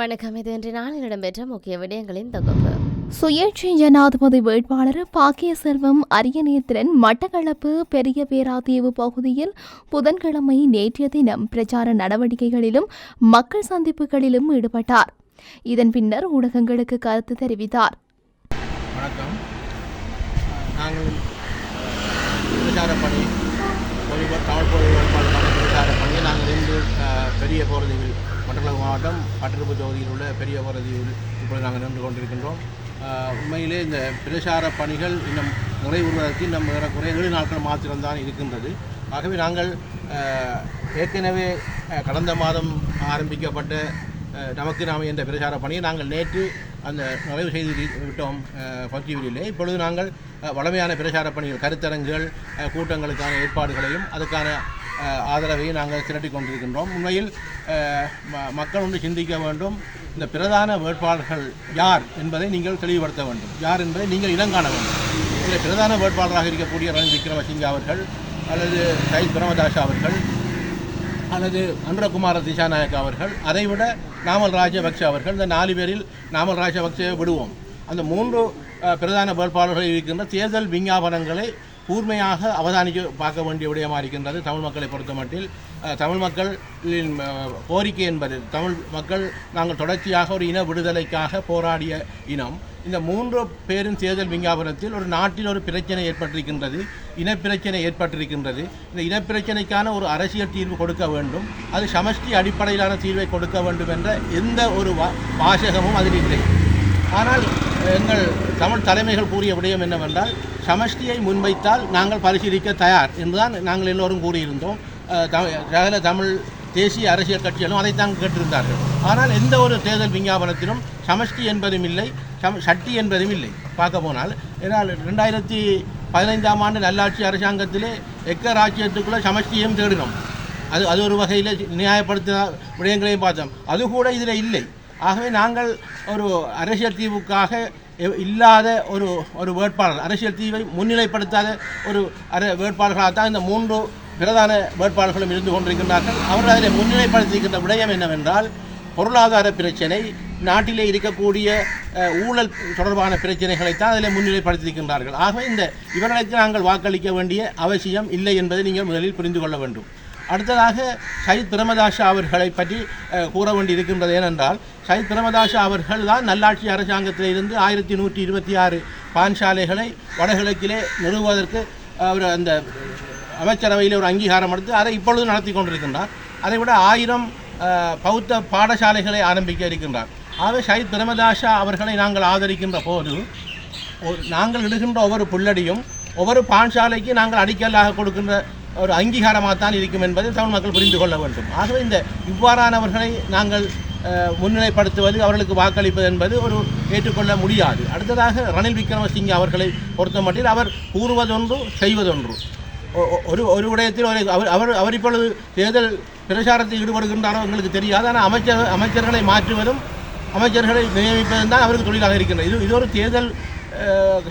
வணக்கம். இது இன்று நாளில் இடம்பெற்ற முக்கிய விடயங்களின் தொகுப்பு. சுயேட்சை ஜனாதிபதி வேட்பாளர் பாக்கிய செல்வம் அரியநேத்திரன் மட்டக்களப்பு பெரிய பேராதீவு பகுதியில் புதன்கிழமை நேற்றைய தினம் பிரச்சார நடவடிக்கைகளிலும் மக்கள் சந்திப்புகளிலும் ஈடுபட்டார். இதன் பின்னர் ஊடகங்களுக்கு கருத்து தெரிவித்தார். வணக்கம். நாங்கள் பிரச்சார பணி ஒளிபர் தமிழ் பொருள் வேட்பாளருக்கான பிரச்சார பணியை நாங்கள் இன்று அஹ், பெரிய போரதியில் மட்டக்களப்பு மாவட்டம் பட்டிருப்பு தொகுதியில் உள்ள பெரிய போரதியில் இப்பொழுது நாங்கள் நின்று கொண்டிருக்கின்றோம். உண்மையிலே இந்த பிரச்சார பணிகள் இன்னும் நிறைவுறுவதற்கு இன்னும் ஏறக்குறைய ஏழு நாட்கள் மாத்திரம்தான் இருக்கின்றது. ஆகவே நாங்கள் ஏற்கனவே கடந்த மாதம் ஆரம்பிக்கப்பட்ட நமக்கு நாம் என்ற பிரச்சார பணியை நாங்கள் நேற்று அந்த நிறைவு செய்து விட்டோம் பற்றிவிலே இப்பொழுது நாங்கள் வளமையான பிரச்சார பணிகள் கருத்தரங்குகள் கூட்டங்களுக்கான ஏற்பாடுகளையும் அதுக்கான ஆதரவையும் நாங்கள் திரட்டி கொண்டிருக்கின்றோம். உண்மையில் ம- மக்கள் ஒன்று சிந்திக்க வேண்டும். இந்த பிரதான வேட்பாளர்கள் யார் என்பதை நீங்கள் தெளிவுபடுத்த வேண்டும். யார் என்பதை நீங்கள் இனங்காண வேண்டும். இதில் பிரதான வேட்பாளராக இருக்கக்கூடிய ரணில் விக்ரமசிங்கே அவர்கள் அல்லது சை பிரமதாஸ் அவர்கள் அல்லது அன்றகுமார திசாநாயக் அவர்கள் அதைவிட நாமல் ராஜபக்சே அவர்கள் இந்த நாலு பேரில் நாமல் ராஜபக்சே விடுவோம். அந்த மூன்று பிரதான வேட்பாளர்கள் இருக்கின்ற தேர்தல் விஞ்ஞாபனங்களை கூர்மையாக அவதானிக்க பார்க்க வேண்டிய விடயமாக இருக்கின்றது தமிழ் மக்களை பொறுத்தமட்டில் தமிழ் மக்களின் கோரிக்கை என்பது தமிழ் மக்கள் நாங்கள் தொடர்ச்சியாக ஒரு இன விடுதலைக்காக போராடிய இனம். இந்த மூன்று பேரும் தேர்தல் விஞ்ஞாபனத்தில் ஒரு நாட்டில் ஒரு பிரச்சனை ஏற்பட்டிருக்கின்றது இனப்பிரச்சனை ஏற்பட்டிருக்கின்றது. இந்த இனப்பிரச்சனைக்கான ஒரு அரசியல் தீர்வு கொடுக்க வேண்டும். அது சமஷ்டி அடிப்படையிலான தீர்வை கொடுக்க வேண்டும் என்ற எந்த ஒரு வா வாசகமும் அதில் இல்லை. ஆனால் எங்கள் தமிழ் தலைமைகள் கூறிய விடயம் என்னவென்றால் சமஷ்டியை முன்வைத்தால் நாங்கள் பரிசீலிக்க தயார் என்றுதான் நாங்கள் எல்லோரும் கூறியிருந்தோம். அஹ், தமிழ் சகல தமிழ் தேசிய அரசியல் கட்சிகளும் அதைத்தான் கேட்டிருந்தார்கள். ஆனால் எந்த ஒரு தேர்தல் விஞ்ஞாபனத்திலும் சமஷ்டி என்பதும் இல்லை சம சட்டி என்பதும் இல்லை. பார்க்க போனால் ஏன்னால் ரெண்டாயிரத்தி பதினைந்தாம் ஆண்டு நல்லாட்சி அரசாங்கத்திலே எக்க ராஜ்யத்துக்குள்ளே சமஷ்டியையும் தேடினோம். அது அது ஒரு வகையில் நியாயப்படுத்த விடயங்களையும் பார்த்தோம். அது கூட இதில் இல்லை. ஆகவே நாங்கள் ஒரு அரசியல் தீவுக்காக இல்லாத ஒரு ஒரு வேட்பாளர் அரசியல் தீவை முன்னிலைப்படுத்தாத ஒரு அர வேட்பாளர்களாகத்தான் இந்த மூன்று பிரதான வேட்பாளர்களும் இருந்து கொண்டிருக்கின்றார்கள். அவர்கள் அதில் முன்னிலைப்படுத்தியிருக்கின்ற விடயம் என்னவென்றால் பொருளாதார பிரச்சனை நாட்டிலே இருக்கக்கூடிய ஊழல் தொடர்பான பிரச்சனைகளைத்தான் அதில் முன்னிலைப்படுத்தியிருக்கின்றார்கள். ஆகவே இந்த இவர்களுக்கு நாங்கள் வாக்களிக்க வேண்டிய அவசியம் இல்லை என்பதை நீங்கள் முதலில் புரிந்து கொள்ள வேண்டும். அடுத்ததாக சயித் பிரமதாஷா அவர்களை பற்றி கூற வேண்டி இருக்கின்றது ஏனென்றால் சை பிரமதாஷா அவர்கள் தான் நல்லாட்சி அரசாங்கத்தில் இருந்து ஆயிரத்தி நூற்றி இருபத்தி ஆறு பான்சாலைகளை வடகிழக்கிலே நிறுவுவதற்கு அவர் அந்த அமைச்சரவையில் ஒரு அங்கீகாரம் எடுத்து அதை இப்பொழுது நடத்தி கொண்டிருக்கின்றார். அதை விட ஆயிரம் பௌத்த பாடசாலைகளை ஆரம்பிக்க இருக்கின்றார். ஆகவே ஷஹீத் பிரமதாஷா அவர்களை நாங்கள் ஆதரிக்கின்ற போது ஒரு- நாங்கள் இடுகின்ற ஒவ்வொரு புள்ளடியும் ஒவ்வொரு பான்சாலைக்கு நாங்கள் அடிக்கல்லாக கொடுக்கின்ற ஒரு அங்கீகாரமாக தான் இருக்கும் என்பதை தமிழ் மக்கள் புரிந்து கொள்ள வேண்டும். ஆகவே இந்த இவ்வாறானவர்களை நாங்கள் முன்னிலைப்படுத்துவது அவர்களுக்கு வாக்களிப்பது என்பது ஒரு ஏற்றுக்கொள்ள முடியாது. அடுத்ததாக ரணில் விக்ரமசிங்கே அவர்களை பொறுத்தமட்டில் அவர் கூறுவதொன்று செய்வதொன்று. ஒரு ஒரு விடயத்தில் ஒரு அவர் அவர் அவர் இப்பொழுது தேர்தல் பிரச்சாரத்தில் ஈடுபடுகின்றாரோ எங்களுக்கு தெரியாது. ஆனால் அமைச்சர் அமைச்சர்களை மாற்றுவதும் அமைச்சர்களை நியமிப்பதும் தான் அவருக்கு தொழிலாக இருக்கின்றது. இது இது ஒரு தேர்தல்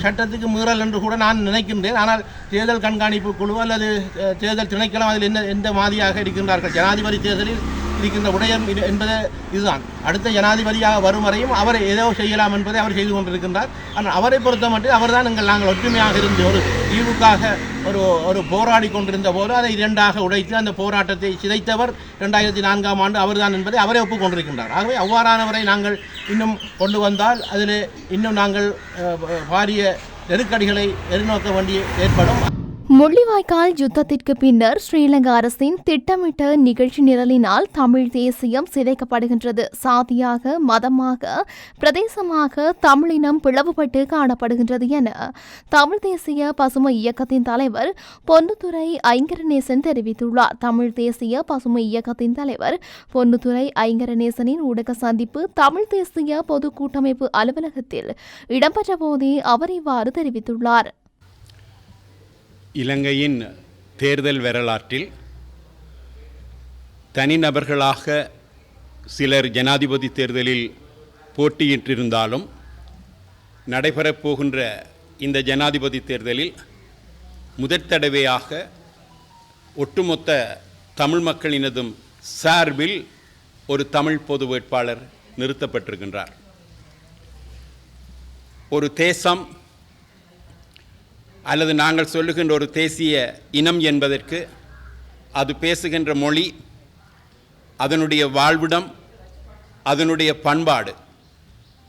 சட்டத்துக்கு மீறல் என்று கூட நான் நினைக்கின்றேன். ஆனால் தேர்தல் கண்காணிப்பு குழு அல்லது தேர்தல் திணைக்களம் அதில் என்ன எந்த மாதிரியாக இருக்கின்றார்கள்? ஜனாதிபதி தேர்தலில் இருக்கின்ற விடயம் இது- என்பது இதுதான். அடுத்த ஜனாதிபதியாக வரும் வரையும் அவர் ஏதோ செய்யலாம் என்பதை அவர் செய்து கொண்டிருக்கின்றார். ஆனால் அவரை பொறுத்த மட்டும் அவர்தான் எங்கள் நாங்கள் ஒற்றுமையாக இருந்து ஒரு தீவுக்காக ஒரு ஒரு போராடி கொண்டிருந்த போது அதை இரண்டாக உடைத்து அந்த போராட்டத்தை சிதைத்தவர் ரெண்டாயிரத்தி நான்காம் ஆண்டு அவர்தான் என்பதை அவரே ஒப்புக்கொண்டிருக்கின்றார் ஆகவே அவ்வாறானவரை நாங்கள் இன்னும் கொண்டு வந்தால் அதில் இன்னும் நாங்கள் பாரிய நெருக்கடிகளை எதிர்நோக்க வேண்டிய ஏற்படும். முள்ளிவாய்க்கால் யுத்தத்திற்கு பின்னர் ஸ்ரீலங்கா அரசின் திட்டமிட்ட நிகழ்ச்சி நிரலினால் தமிழ் தேசியம் சிதைக்கப்படுகின்றது. சாதியாக மதமாக பிரதேசமாக தமிழினம் பிளவுபட்டு காணப்படுகின்றது என தமிழ் தேசிய பசுமை இயக்கத்தின் தலைவர் பொன்னுத்துறை ஐங்கரநேசன் தெரிவித்துள்ளார். தமிழ் தேசிய பசுமை இயக்கத்தின் தலைவர் பொன்னுத்துறை ஐங்கரநேசனின் ஊடக சந்திப்பு தமிழ் தேசிய பொது கூட்டமைப்பு அலுவலகத்தில் இடம்பெற்ற போதே அவர் இவ்வாறு தெரிவித்துள்ளார். இலங்கையின் தேர்தல் வரலாற்றில் தனிநபர்களாக சிலர் ஜனாதிபதி தேர்தலில் போட்டியிட்டிருந்தாலும் நடைபெறப்போகின்ற இந்த ஜனாதிபதி தேர்தலில் முதற் தடவையாக ஒட்டுமொத்த தமிழ் மக்களினதும் சார்பில் ஒரு தமிழ் பொது வேட்பாளர் நிறுத்தப்பட்டிருக்கின்றார். ஒரு தேசம் அல்லது நாங்கள் சொல்லுகின்ற ஒரு தேசிய இனம் என்பதற்கு அது பேசுகின்ற மொழி அதனுடைய வாழ்விடம் அதனுடைய பண்பாடு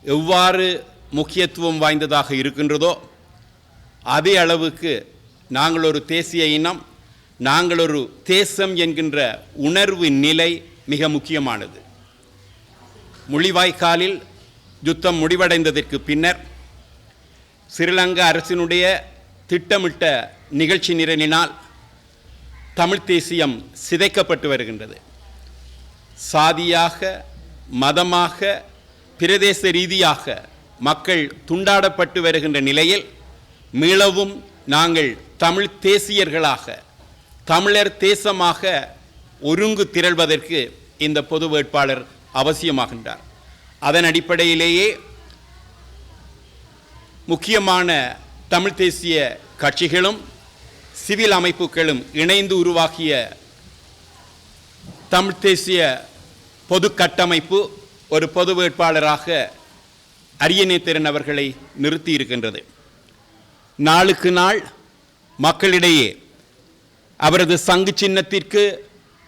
எவ்வாறு முக்கியத்துவம் வாய்ந்ததாக இருக்கின்றதோ அதே அளவுக்கு நாங்கள் ஒரு தேசிய இனம் நாங்கள் ஒரு தேசம் என்கின்ற உணர்வு நிலை மிக முக்கியமானது. மொழிவாய்க்காலில் யுத்தம் முடிவடைந்ததற்கு பின்னர் ஸ்ரீலங்கா அரசினுடைய திட்டமிட்ட நிகழ்ச்சி நிரலினால் தமிழ் தேசியம் சிதைக்கப்பட்டு வருகின்றது. சாதியாக மதமாக பிரதேச ரீதியாக மக்கள் துண்டாடப்பட்டு வருகின்ற நிலையில் மீளவும் நாங்கள் தமிழ் தேசியர்களாக தமிழர் தேசமாக ஒருங்கு திரள்வதற்கு இந்த பொது வேட்பாளர் அவசியமாகின்றார். அதன் அடிப்படையிலேயே முக்கியமான தமிழ் தேசிய கட்சிகளும் சிவில் அமைப்புகளும் இணைந்து உருவாக்கிய தமிழ் தேசிய பொது கட்டமைப்பு ஒரு பொது வேட்பாளராக அரியநேத்திரன் அவர்களை நிறுத்தி இருக்கின்றது. நாளுக்கு நாள் மக்களிடையே அவரது சங்கு சின்னத்திற்கு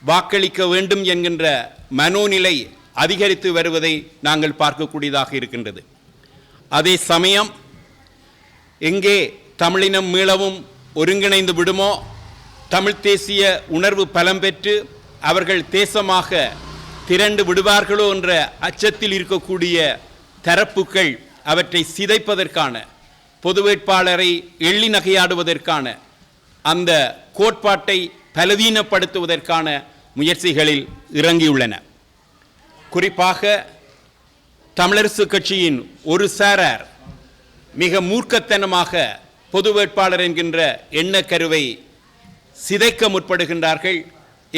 வாக்களிக்க வேண்டும் என்கின்ற மனோநிலை அதிகரித்து வருவதை நாங்கள் பார்க்கக்கூடியதாக இருக்கின்றது. அதே சமயம் எங்கே தமிழினம் மீளவும் ஒருங்கிணைந்து விடுமோ? தமிழ் தேசிய உணர்வு பலம் பெற்று அவர்கள் தேசமாக திரண்டு விடுவார்களோ என்ற அச்சத்தில் இருக்கக்கூடிய தரப்புகள் அவற்றை சிதைப்பதற்கான பொது வேட்பாளரை எள்ளி நகையாடுவதற்கான அந்த கோட்பாட்டை பலவீனப்படுத்துவதற்கான முயற்சிகளில் இறங்கியுள்ளன. குறிப்பாக தமிழரசு கட்சியின் ஒரு சாரார் மிக மூர்க்கத்தனமாக பொது வேட்பாளர் என்கின்ற எண்ணக்கருவை சிதைக்க முற்படுகின்றார்கள்.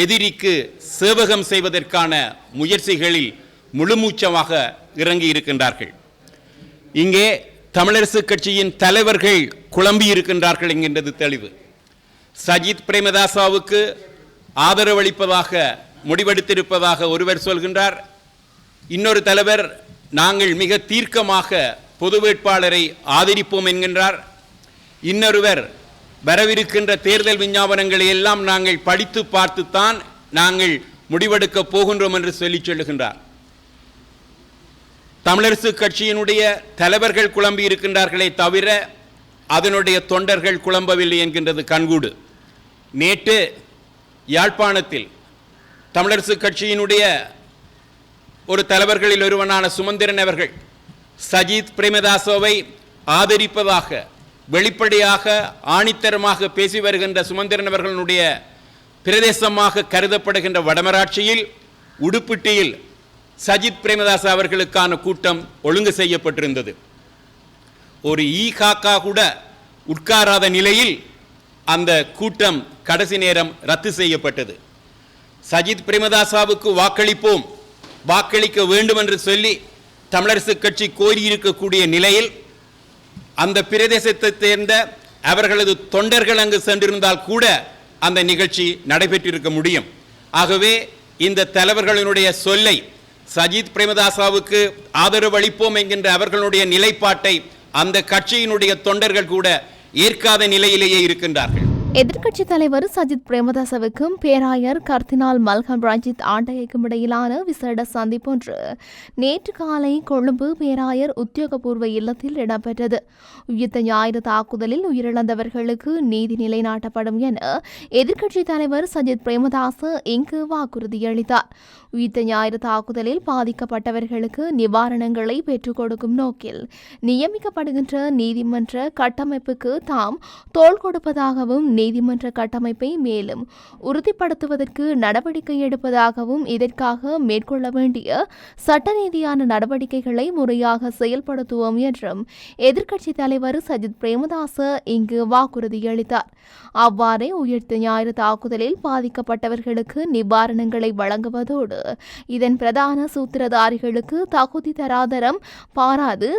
எதிரிக்கு சேவகம் செய்வதற்கான முயற்சிகளில் முழுமூச்சமாக இறங்கி இருக்கின்றார்கள் இங்கே தமிழரசு கட்சியின் தலைவர்கள் குழம்பி இருக்கின்றார்கள் என்கின்றது தெளிவு. சஜித் பிரேமதாசாவுக்கு ஆதரவளிப்பதாக முடிவெடுத்திருப்பதாக ஒருவர் சொல்கின்றார். இன்னொரு தலைவர் நாங்கள் மிக தீர்க்கமாக பொது வேட்பாளரை ஆதரிப்போம் என்கின்றார். இன்னொருவர் வரவிருக்கின்ற தேர்தல் விஞ்ஞாபனங்களை எல்லாம் நாங்கள் படித்து பார்த்துத்தான் நாங்கள் முடிவெடுக்கப் போகின்றோம் என்று சொல்லி சொல்லுகின்றார். தமிழரசு கட்சியினுடைய தலைவர்கள் குழம்பி இருக்கின்றார்களே தவிர அதனுடைய தொண்டர்கள் குழம்பவில்லை என்கின்றது கண்கூடு. நேற்று யாழ்ப்பாணத்தில் தமிழரசு கட்சியினுடைய ஒரு தலைவர்களில் ஒருவனான சுமந்திரன் அவர்கள் சஜித் பிரேமதாசோவை ஆதரிப்பதாக வெளிப்படையாக ஆணித்தரமாக பேசி வருகின்ற சுமந்திரன் அவர்களுடைய பிரதேசமாக கருதப்படுகின்ற வடமராட்சியில் உடுப்பிட்டியில் சஜித் பிரேமதாஸ் அவர்களுக்கான கூட்டம் ஒழுங்கு செய்யப்பட்டிருந்தது. ஒரு ஈ காக்கா கூட உட்காராத நிலையில் அந்த கூட்டம் கடைசி நேரம் ரத்து செய்யப்பட்டது. சஜித் பிரேமதாசாவுக்கு வாக்களிப்போம் வாக்களிக்க வேண்டும் என்று சொல்லி தமிழரசு கட்சி கோரியிருக்கக்கூடிய நிலையில் அந்த பிரதேசத்தை சேர்ந்த அவர்களது தொண்டர்கள் அங்கு சென்றிருந்தால் கூட அந்த நிகழ்ச்சி நடைபெற்றிருக்க முடியும். ஆகவே இந்த தலைவர்களினுடைய சொல்லை சஜித் பிரேமதாசாவுக்கு ஆதரவு அளிப்போம் என்கின்ற அவர்களுடைய நிலைப்பாட்டை அந்த கட்சியினுடைய தொண்டர்கள் கூட ஏற்காத நிலையிலேயே இருக்கின்றார்கள். எதிர்க்கட்சித் தலைவர் சஜித் பிரேமதாசவுக்கும் பேராயர் கர்தினால் மல்கம் ரஞ்சித் ஆண்டைக்கும் இடையிலான விசேட சந்திப்பு ஒன்று நேற்று காலை கொழும்பு பேராயர் உத்தியோகபூர்வ இல்லத்தில் இடம்பெற்றது. உயிர்த்த ஞாயிறு தாக்குதலில் உயிரிழந்தவர்களுக்கு நீதி நிலைநாட்டப்படும் என எதிர்க்கட்சித் தலைவர் சஜித் பிரேமதாச இங்கு வாக்குறுதியளித்தார் உயிர்த்த ஞாயிறு தாக்குதலில் பாதிக்கப்பட்டவர்களுக்கு நிவாரணங்களை பெற்றுக் கொடுக்கும் நோக்கில் நியமிக்கப்படுகின்ற நீதிமன்ற கட்டமைப்புக்கு தாம் தோள் கொடுப்பதாகவும் நீதிமன்ற கட்டமைப்பை மேலும் உறுதிப்படுத்துவதற்கு நடவடிக்கை எடுப்பதாகவும் இதற்காக மேற்கொள்ள வேண்டிய சட்ட ரீதியான நடவடிக்கைகளை முறையாக செயல்படுத்துவோம் என்றும் எதிர்க்கட்சித் தலைவர் சஜித் பிரேமதாச இங்கு வாக்குறுதியளித்தார் அவ்வாறே உயிர்த்த ஞாயிறு தாக்குதலில் பாதிக்கப்பட்டவர்களுக்கு நிவாரணங்களை வழங்குவதோடு இதன் பிரதான சூத்திரதாரிகளுக்கு தகுதி தராதரம் பாராது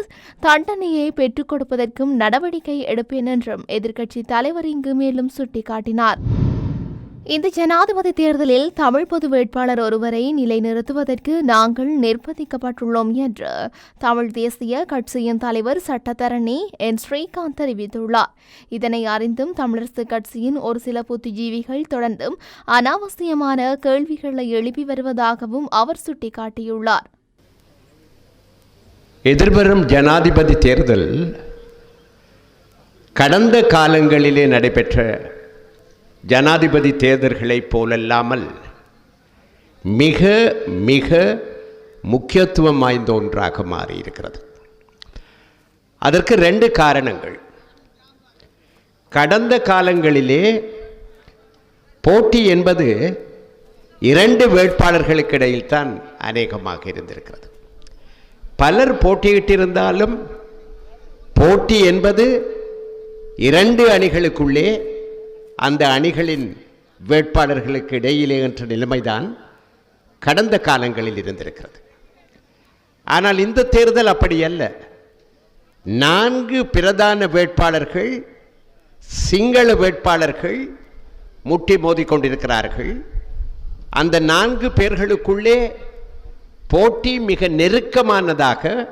தண்டனையை பெற்றுக் கொடுப்பதற்கும் நடவடிக்கை எடுப்பேன் என்றும் எதிர்க்கட்சி தலைவர் இங்கு மேலும் சுட்டிக்காட்டினார். இந்த ஜனாதிபதி தேர்தலில் தமிழ் பொது வேட்பாளர் ஒருவரை நிலைநிறுத்துவதற்கு நாங்கள் நிர்பந்திக்கப்பட்டுள்ளோம் என்று தமிழ் தேசிய கட்சியின் தலைவர் சட்டத்தரணி என். ஸ்ரீகாந்த் தெரிவித்துள்ளார். இதனை அறிந்தும் தமிழரசு கட்சியின் ஒரு சில புத்திஜீவிகள் தொடர்ந்தும் அனாவசியமான கேள்விகளை எழுப்பி வருவதாகவும் அவர் சுட்டிக்காட்டியுள்ளார். எதிர்வரும் ஜனாதிபதி தேர்தல் கடந்த காலங்களிலே நடைபெற்ற ஜனாதிபதி தேர்தல்களைப் போலல்லாமல் மிக மிக முக்கியத்துவம் வாய்ந்த ஒன்றாக மாறியிருக்கிறது. அதற்கு ரெண்டு காரணங்கள். கடந்த காலங்களிலே போட்டி என்பது இரண்டு வேட்பாளர்களுக்கு அநேகமாக இருந்திருக்கிறது. பலர் போட்டியிட்டிருந்தாலும் போட்டி என்பது இரண்டு அணிகளுக்குள்ளே அந்த அணிகளின் வேட்பாளர்களுக்கு இடையிலே என்ற நிலைமைதான் கடந்த காலங்களில் இருந்திருக்கிறது. ஆனால் இந்த தேர்தல் அப்படி அல்ல. நான்கு பிரதான வேட்பாளர்கள் சிங்கள வேட்பாளர்கள் முட்டி மோதிக்கொண்டிருக்கிறார்கள் அந்த நான்கு பேர்களுக்குள்ளே போட்டி மிக நெருக்கமானதாக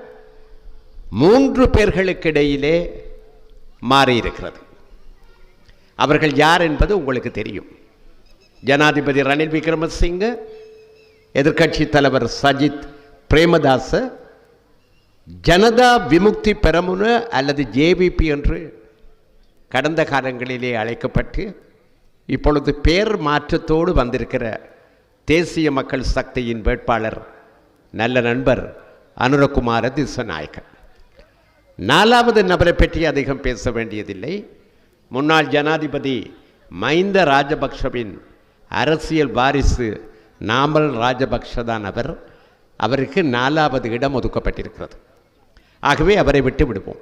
மூன்று பேர்களுக்கு இடையிலே மாறியிருக்கிறது. அவர்கள் யார் என்பது உங்களுக்கு தெரியும். ஜனாதிபதி ரணில் விக்ரமசிங்க எதிர்க்கட்சி தலைவர் சஜித் பிரேமதாச ஜனதா விமுக்தி பெரமுன அல்லது ஜேவிபி என்று கடந்த காலங்களிலே அழைக்கப்பட்டு இப்பொழுது பேர் மாற்றத்தோடு வந்திருக்கிற தேசிய மக்கள் சக்தியின் வேட்பாளர் நல்ல நண்பர் அனுரகுமார திசநாயக்கன். நாலாவது நபரை பற்றி அதிகம் பேச வேண்டியதில்லை. முன்னாள் ஜனாதிபதி மைந்த ராஜபக்ஷவின் அரசியல் வாரிசு நாமல் ராஜபக்ஷ தான் அவர். அவருக்கு நாலாவது இடம் ஒதுக்கப்பட்டிருக்கிறது. ஆகவே அவரை விட்டு விடுவோம்.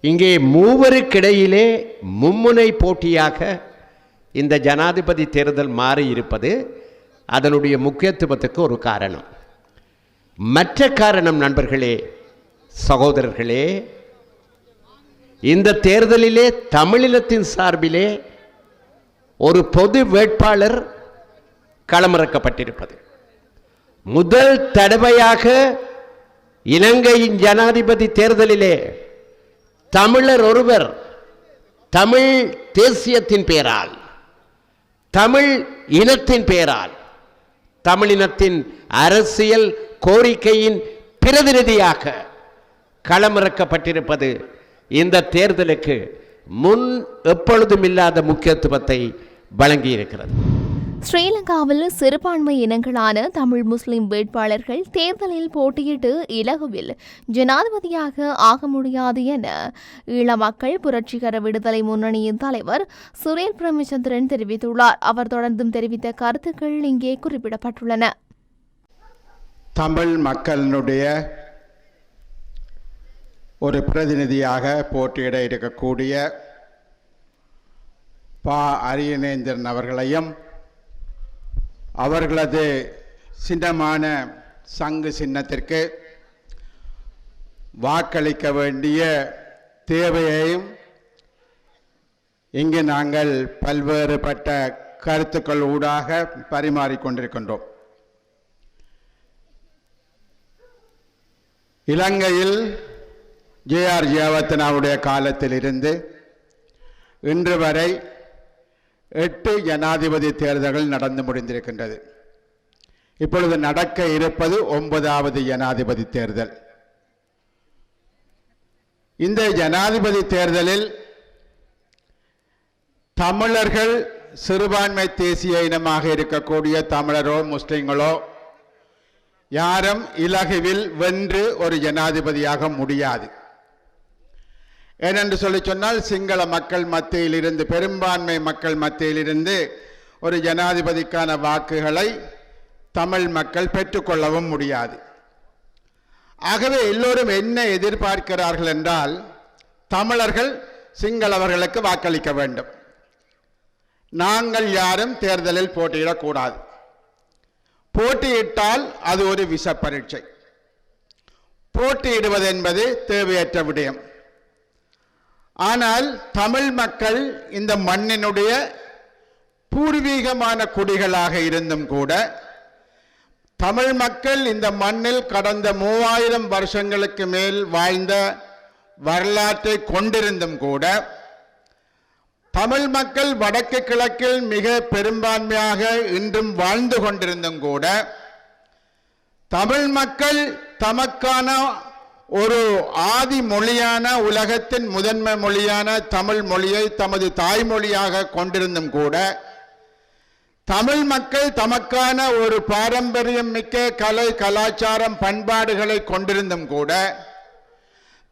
இங்கே மூவருக்கிடையிலே மும்முனை போட்டியாக இந்த ஜனாதிபதி தேர்தல் மாறி இருப்பது அதனுடைய முக்கியத்துவத்துக்கு ஒரு காரணம். மற்ற காரணம் நண்பர்களே சகோதரர்களே இந்த தேர்தலிலே தமிழினத்தின் சார்பிலே ஒரு பொது வேட்பாளர் களமிறக்கப்பட்டிருப்பது. முதல் தடவையாக இலங்கையின் ஜனாதிபதி தேர்தலிலே தமிழர் ஒருவர் தமிழ் தேசியத்தின் பெயரால் தமிழ் இனத்தின் பெயரால் தமிழினத்தின் அரசியல் கோரிக்கையின் பிரதிநிதியாக களமிறக்கப்பட்டிருப்பது. இந்த தேர்தலுக்கு முன் எப்பொழுதும் இல்லாத முக்கியத்துவத்தை வழங்கியிருக்கிறது. ஸ்ரீலங்காவில் சிறுபான்மை இனங்களான தமிழ் முஸ்லிம் வேட்பாளர்கள் தேர்தலில் போட்டியிட்டு இலகுவில் ஜனாதிபதியாக ஆக முடியாது என ஈழ மக்கள் புரட்சிகர விடுதலை முன்னணியின் தலைவர் சுரேல் பிரேமச்சந்திரன் தெரிவித்துள்ளார். அவர் தொடர்ந்தும் தெரிவித்த கருத்துக்கள் இங்கே குறிப்பிடப்பட்டுள்ளன. தமிழ் மக்களினுடைய ஒரு பிரதிநிதியாக போட்டியிட இருக்கக்கூடிய பா அரியநேந்திரன் அவர்களையும் அவர்களது சின்னமான சங்கு சின்னத்திற்கு வாக்களிக்க வேண்டிய தேவையையும் இங்கு நாங்கள் பல்வேறுபட்ட கருத்துக்கள் ஊடாக பரிமாறிக்கொண்டிருக்கின்றோம் இலங்கையில் ஜேஆர் ஜெயவர்த்தனாவுடைய காலத்தில் இருந்து இன்று வரை எட்டு ஜனாதிபதி தேர்தல்கள் நடந்து முடிந்திருக்கின்றது. இப்பொழுது நடக்க இருப்பது ஒன்பதாவது ஜனாதிபதி தேர்தல். இந்த ஜனாதிபதி தேர்தலில் தமிழர்கள் சிறுபான்மை தேசிய இனமாக இருக்கக்கூடிய தமிழரோ முஸ்லிம்களோ யாரும் இலகுவில் வென்று ஒரு ஜனாதிபதியாக முடியாது. ஏனென்று சொல்லி சொன்னால் சிங்கள மக்கள் மத்தியிலிருந்து பெரும்பான்மை மக்கள் மத்தியிலிருந்து ஒரு ஜனாதிபதிக்கான வாக்குகளை தமிழ் மக்கள் பெற்றுக்கொள்ளவும் முடியாது. ஆகவே எல்லோரும் என்ன எதிர்பார்க்கிறார்கள் என்றால் தமிழர்கள் சிங்களவர்களுக்கு வாக்களிக்க வேண்டும். நாங்கள் யாரும் தேர்தலில் போட்டியிடக்கூடாது. போட்டியிட்டால் அது ஒரு விஷ பரீட்சை போட்டியிடுவது என்பது தேவையற்ற விடயம். ஆனால் தமிழ் மக்கள் இந்த மண்ணினுடைய பூர்வீகமான குடிகளாக இருந்தும் கூட தமிழ் மக்கள் இந்த மண்ணில் கடந்த மூவாயிரம் வருஷங்களுக்கு மேல் வாழ்ந்த வரலாற்றை கொண்டிருந்தும் கூட தமிழ் மக்கள் வடக்கு கிழக்கில் மிக பெரும்பான்மையாக இன்றும் வாழ்ந்து கொண்டிருந்தும் கூட தமிழ் மக்கள் தமக்கான ஒரு ஆதி மொழியான உலகத்தின் முதன்மை மொழியான தமிழ் மொழியை தமது தாய்மொழியாக கொண்டிருந்தும் கூட தமிழ் மக்கள் தமக்கான ஒரு பாரம்பரியம் மிக்க கலை கலாச்சாரம் பண்பாடுகளை கொண்டிருந்தும் கூட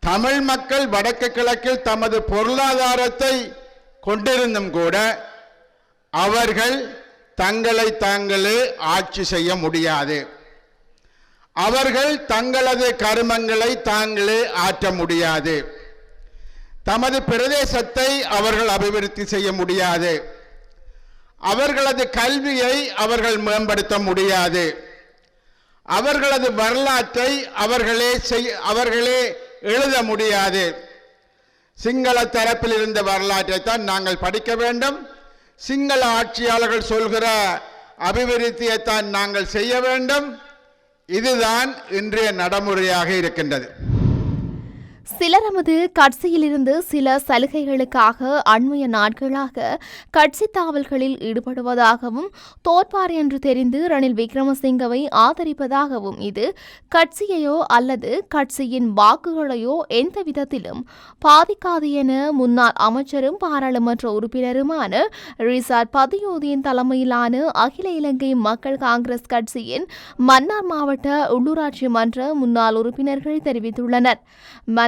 தமிழ் மக்கள் வடக்கு கிழக்கில் தமது பொருளாதாரத்தை கொண்டிருந்தும் கூட அவர்கள் தங்களை தாங்களே ஆட்சி செய்ய முடியாது. அவர்கள் தங்களது கருமங்களை தாங்களே ஆற்ற முடியாது. தமது பிரதேசத்தை அவர்கள் அபிவிருத்தி செய்ய முடியாது. அவர்களது கல்வியை அவர்கள் மேம்படுத்த முடியாது. அவர்களது வரலாற்றை அவர்களே செய் அவர்களே எழுத முடியாது. சிங்கள தரப்பில் இருந்த வரலாற்றை தான் நாங்கள் படிக்க வேண்டும். சிங்கள ஆட்சியாளர்கள் சொல்கிற அபிவிருத்தியைத்தான் நாங்கள் செய்ய வேண்டும். இதுதான் இன்றைய நடைமுறையாக இருக்கின்றது. சிலரமது கட்சியிலிருந்து சில சலுகைகளுக்காக அண்மைய நாட்களாக கட்சி தாவல்களில் ஈடுபடுவதாகவும் தோற்பார் என்று தெரிந்து ரணில் விக்ரமசிங்கவை ஆதரிப்பதாகவும் இது கட்சியையோ அல்லது கட்சியின் வாக்குகளையோ எந்த விதத்திலும் பாதிக்காது என முன்னாள் அமைச்சரும் பாராளுமன்ற உறுப்பினருமான ரிசார்ட் பதியோதியின் தலைமையிலான அகில இலங்கை மக்கள் காங்கிரஸ் கட்சியின் மன்னார் மாவட்ட உள்ளூராட்சி மன்ற முன்னாள் உறுப்பினர்கள் தெரிவித்துள்ளனர்.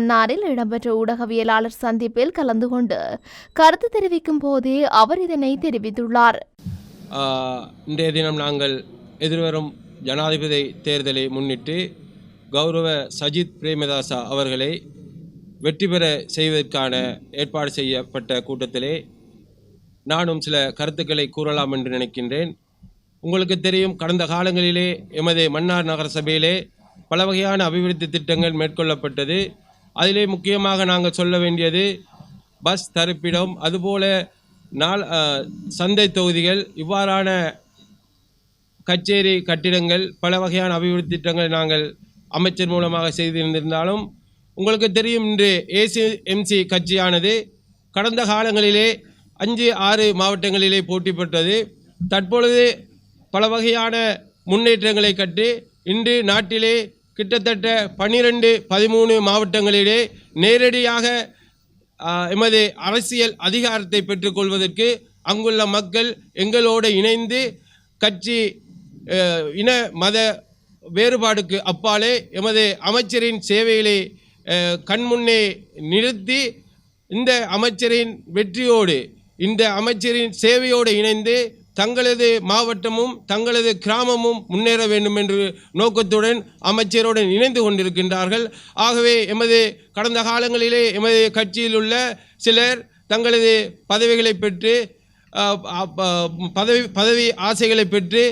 மன்னாரில் இடம்பெற்ற ஊடகவியலாளர் சந்திப்பில் கலந்து கொண்டு கருத்து தெரிவிக்கும் போதே அவர் இதனை தெரிவித்துள்ளார். இன்றைய தினம் நாங்கள் எதிர்வரும் ஜனாதிபதி தேர்தலை முன்னிட்டு கௌரவ சஜித் பிரேமதாசா அவர்களை வெற்றி பெற செய்வதற்கான ஏற்பாடு செய்யப்பட்ட கூட்டத்திலே நானும் சில கருத்துக்களை கூறலாம் என்று நினைக்கின்றேன். உங்களுக்கு தெரியும் கடந்த காலங்களிலே எமது மன்னார் நகர சபையிலே பல வகையான அபிவிருத்தி திட்டங்கள் மேற்கொள்ளப்பட்டது. அதிலே முக்கியமாக நாங்கள் சொல்ல வேண்டியது பஸ் தரிப்பிடம் அதுபோல நாள் சந்தை தொகுதிகள் இவ்வாறான கச்சேரி கட்டிடங்கள் பல வகையான அபிவிருத்தி திட்டங்களை நாங்கள் அமைச்சர் மூலமாக செய்திருந்திருந்தாலும் உங்களுக்கு தெரியும் இன்று ஏசிஎம்சி கட்சியானது கடந்த காலங்களிலே அஞ்சு ஆறு மாவட்டங்களிலே போட்டி பெற்றது. தற்பொழுது பல வகையான முன்னேற்றங்களை கட்டி இன்று நாட்டிலே கிட்டத்தட்ட பன்னிரெண்டு பதிமூணு மாவட்டங்களிலே நேரடியாக எமது அரசியல் அதிகாரத்தை பெற்றுக்கொள்வதற்கு அங்குள்ள மக்கள் எங்களோடு இணைந்து கட்சி இன மத வேறுபாடுக்கு அப்பாலே எமது அமைச்சரின் சேவைகளை கண்முன்னே நிறுத்தி இந்த அமைச்சரின் வெற்றியோடு இந்த அமைச்சரின் சேவையோடு இணைந்து தங்களது மாவட்டமும் தங்களது கிராமமும் முன்னேற வேண்டும் என்று நோக்கத்துடன் அமைச்சருடன் இணைந்து கொண்டிருக்கின்றார்கள். ஆகவே எமது கடந்த காலங்களிலே எமது கட்சியில் உள்ள சிலர் தங்களது பதவிகளை பெற்று பதவி பதவி ஆசைகளை பெற்று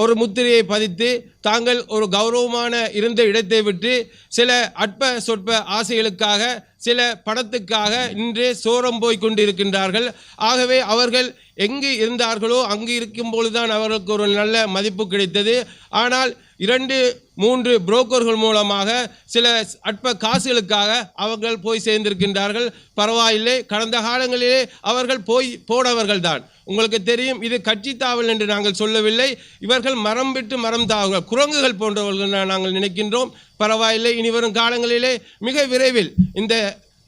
ஒரு முத்திரையை பதித்து தாங்கள் ஒரு கௌரவமான இருந்த இடத்தை விட்டு சில அற்ப சொற்ப ஆசைகளுக்காக சில படத்துக்காக இன்று சோரம் போய் கொண்டிருக்கின்றார்கள். ஆகவே அவர்கள் எங்கு இருந்தார்களோ அங்கு இருக்கும் பொழுதுதான் அவர்களுக்கு ஒரு நல்ல மதிப்பு கிடைத்தது. ஆனால் இரண்டு மூன்று புரோக்கர்கள் மூலமாக சில அற்ப காசுகளுக்காக அவர்கள் போய் சேர்ந்திருக்கின்றார்கள். பரவாயில்லை கடந்த காலங்களிலே அவர்கள் போய் போனவர்கள் தான் உங்களுக்கு தெரியும் இது கட்சி தாவல் என்று நாங்கள் சொல்லவில்லை. இவர்கள் மரம் விட்டு மரம் தாவுகள் குரங்குகள் போன்றவர்கள் நாங்கள் நினைக்கின்றோம். பரவாயில்லை இனி வரும் காலங்களிலே மிக விரைவில் இந்த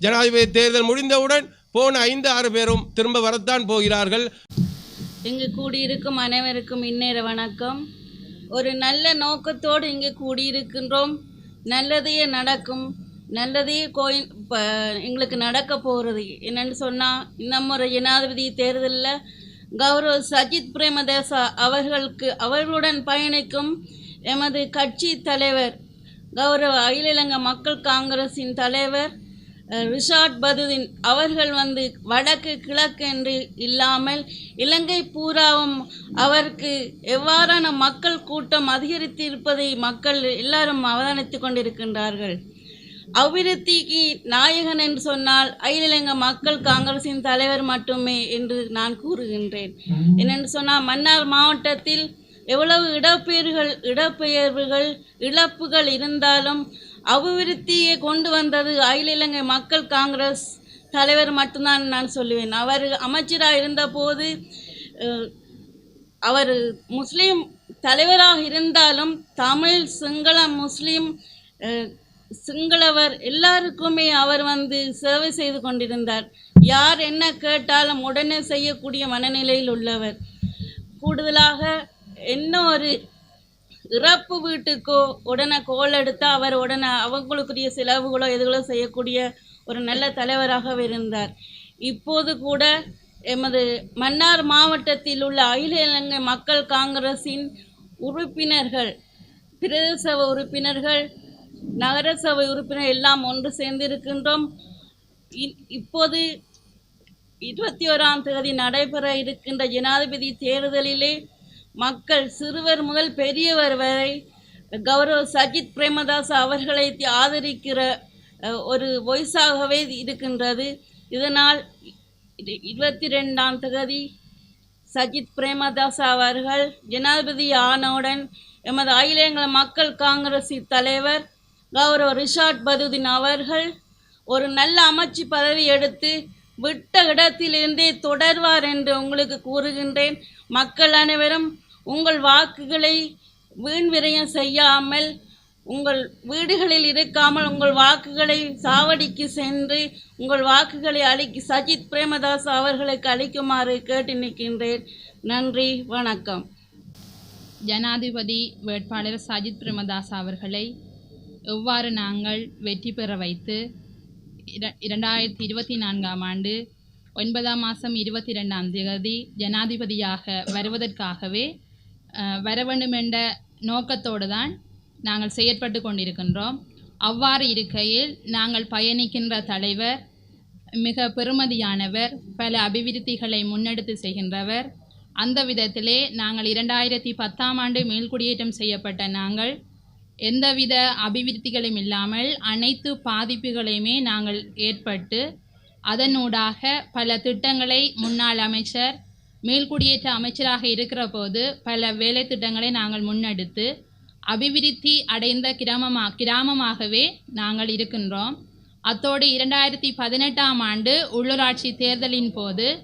ஜனாதிபதி தேர்தல் முடிந்தவுடன் போன ஐந்து ஆறு பேரும் திரும்ப வரத்தான் போகிறார்கள். இங்கு கூடியிருக்கும் அனைவருக்கும் இந்நேர வணக்கம். ஒரு நல்ல நோக்கத்தோடு இங்கு கூடியிருக்கின்றோம். நல்லதையே நடக்கும். நல்லதையே கோயில் இப்போ எங்களுக்கு நடக்க போகிறது என்னன்னு சொன்னால் இந்த ஒரு ஜனாதிபதி தேர்தலில் கௌரவ சஜித் பிரேமதாசா அவர்களுக்கு அவர்களுடன் பயணிக்கும் எமது கட்சி தலைவர் கௌரவ அகில இலங்கை மக்கள் காங்கிரஸின் தலைவர் ரிஷாட் பதுதீன் அவர்கள் வந்து வடக்கு கிழக்கு என்று இல்லாமல் இலங்கை பூராவும் அவருக்கு எவ்வாறான மக்கள் கூட்டம் அதிகரித்து இருப்பதை மக்கள் எல்லாரும் அவதானித்து கொண்டிருக்கின்றார்கள். அபிவிருத்திக்கு நாயகன் என்று சொன்னால் அகிலங்க மக்கள் காங்கிரசின் தலைவர் மட்டுமே என்று நான் கூறுகின்றேன். என்னென்று சொன்னால் மன்னார் மாவட்டத்தில் எவ்வளவு இடப்பெயர்கள் இடப்பெயர்வுகள் இழப்புகள் இருந்தாலும் அபிவிருத்தியை கொண்டு வந்தது அகில இலங்கை மக்கள் காங்கிரஸ் தலைவர் மட்டும்தான் நான் சொல்லுவேன். அவர் அமைச்சராக இருந்தபோது அவர் முஸ்லீம் தலைவராக இருந்தாலும் தமிழ் சிங்களம் முஸ்லீம் சிங்களவர் எல்லாருக்குமே அவர் வந்து சேவை செய்து கொண்டிருந்தார். யார் என்ன கேட்டாலும் உடனே செய்யக்கூடிய மனநிலையில் உள்ளவர். கூடுதலாக என்ன ஒரு இறப்பு வீட்டுக்கோ உடனே கோல் எடுத்து அவர் உடனே அவங்களுக்குரிய செலவுகளோ எதுகளோ செய்யக்கூடிய ஒரு நல்ல தலைவராக இருந்தார். இப்போது கூட எமது மன்னார் மாவட்டத்தில் உள்ள அகில இலங்கை மக்கள் காங்கிரஸின் உறுப்பினர்கள் பிரதேச உறுப்பினர்கள் நகரசபை உறுப்பினர் எல்லாம் ஒன்று சேர்ந்திருக்கின்றோம். இப்போது இருபத்தி ஓராம் தேதி நடைபெற இருக்கின்ற ஜனாதிபதி தேர்தலிலே மக்கள் சிறுவர் முதல் பெரியவர் வரை கௌரவ சஜித் பிரேமதாஸ் அவர்களை ஆதரிக்கிற ஒரு வொய்ஸாகவே இருக்கின்றது. இதனால் இருபத்தி ரெண்டாம் தகுதி சஜித் பிரேமதாஸ் அவர்கள் ஜனாதிபதி ஆனவுடன் எமது அகில மக்கள் காங்கிரஸ் தலைவர் கௌரவ ரிஷாட் பதுதீன் அவர்கள் ஒரு நல்ல அமைச்சு பதவி எடுத்து விட்ட இடத்திலிருந்தே தொடர்வார் என்று உங்களுக்கு கூறுகின்றேன். மக்கள் அனைவரும் உங்கள் வாக்குகளை வீண் விரயம் செய்யாமல் உங்கள் வீடுகளில் இருக்காமல் உங்கள் வாக்குகளை சாவடிக்கு சென்று உங்கள் வாக்குகளை அளிக்க சஜித் பிரேமதாஸ் அவர்களுக்கு அளிக்குமாறு கேட்டு நிற்கின்றேன். நன்றி வணக்கம். ஜனாதிபதி வேட்பாளர் சஜித் பிரேமதாஸ் அவர்களை எவ்வாறு நாங்கள் வெற்றி பெற வைத்து இர- இரண்டாயிரத்தி இருபத்தி நான்காம் ஆண்டு ஒன்பதாம் மாதம் இருபத்தி ரெண்டாம் தேதி ஜனாதிபதியாக வருவதற்காகவே வர வேண்டும் என்ற நோக்கத்தோடு தான் நாங்கள் செயற்பட்டு கொண்டிருக்கின்றோம். அவ்வாறு இருக்கையில் நாங்கள் பயணிக்கின்ற தலைவர் மிக பெருமதியானவர் பல அபிவிருத்திகளை முன்னெடுத்து செய்கின்றவர். அந்த விதத்திலே நாங்கள் இரண்டாயிரத்தி பத்தாம் ஆண்டு மேல்குடியேற்றம் செய்யப்பட்ட நாங்கள் எந்தவித அபிவிருத்திகளும் இல்லாமல் அனைத்து பாதிப்புகளையுமே நாங்கள் ஏற்பட்டு அதனூடாக பல திட்டங்களை முன்னாள் அமைச்சர் மேல்குடியேற்ற அமைச்சராக இருக்கிற போது பல வேலை திட்டங்களை நாங்கள் முன்னெடுத்து அபிவிருத்தி அடைந்த கிராமமா கிராமமாகவே நாங்கள் இருக்கின்றோம். அத்தோடு இரண்டாயிரத்தி பதினெட்டாம் ஆண்டு உள்ளூராட்சி தேர்தலின் போது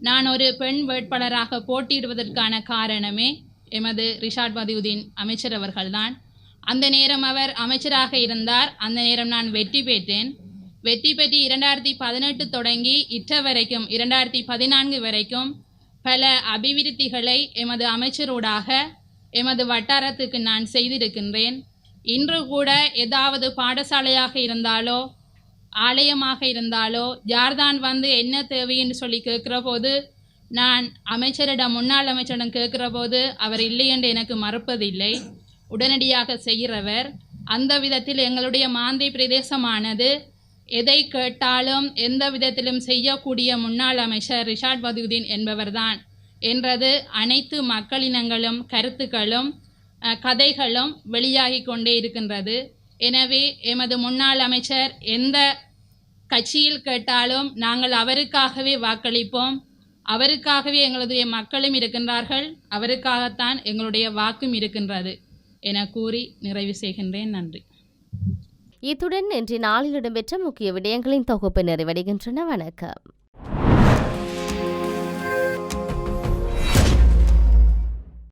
நான் ஒரு பெண் வேட்பாளராக போட்டியிடுவதற்கான காரணமே எமது ரிஷாட் பதியுதீன் அமைச்சர் அவர்கள்தான். அந்த நேரம் அவர் அமைச்சராக இருந்தார். அந்த நேரம் நான் வெற்றி பெற்றேன். வெற்றி பெற்று இரண்டாயிரத்தி பதினெட்டு தொடங்கி இற்ற வரைக்கும் இரண்டாயிரத்தி பதினான்கு வரைக்கும் பல அபிவிருத்திகளை எமது அமைச்சரோடாக எமது வட்டாரத்துக்கு நான் செய்திருக்கின்றேன். இன்று கூட ஏதாவது பாடசாலையாக இருந்தாலோ ஆலயமாக இருந்தாலோ யார்தான் வந்து என்ன தேவைன்னு சொல்லி கேட்குற போது நான் அமைச்சரிடம் முன்னாள் அமைச்சரிடம் கேட்குற போது அவர் இல்லை என்று எனக்கு மறுப்பதில்லை. உடனடியாக செய்கிறவர் அந்த விதத்தில் எங்களுடைய மாந்தை பிரதேசமானது எதை கேட்டாலும் எந்த விதத்திலும் செய்யக்கூடிய முன்னாள் அமைச்சர் ரிஷாட் பதுதீன் என்பவர்தான். என்றது அனைத்து மக்களினங்களும் கருத்துக்களும் கதைகளும் வெளியாகி கொண்டே இருக்கின்றது. எனவே எமது முன்னாள் அமைச்சர் எந்த கட்சியில் கேட்டாலும் நாங்கள் அவருக்காகவே வாக்களிப்போம். அவருக்காகவே எங்களுடைய மக்களும் இருக்கின்றார்கள். அவருக்காகத்தான் எங்களுடைய வாக்கும் இருக்கின்றது. என கூறி நிறைவு செய்கின்றேன். நன்றி. இத்துடன் இன்று நாளில் இடம்பெற்ற முக்கிய விடயங்களின் தொகுப்பு நிறைவடைகின்றன. வணக்கம்.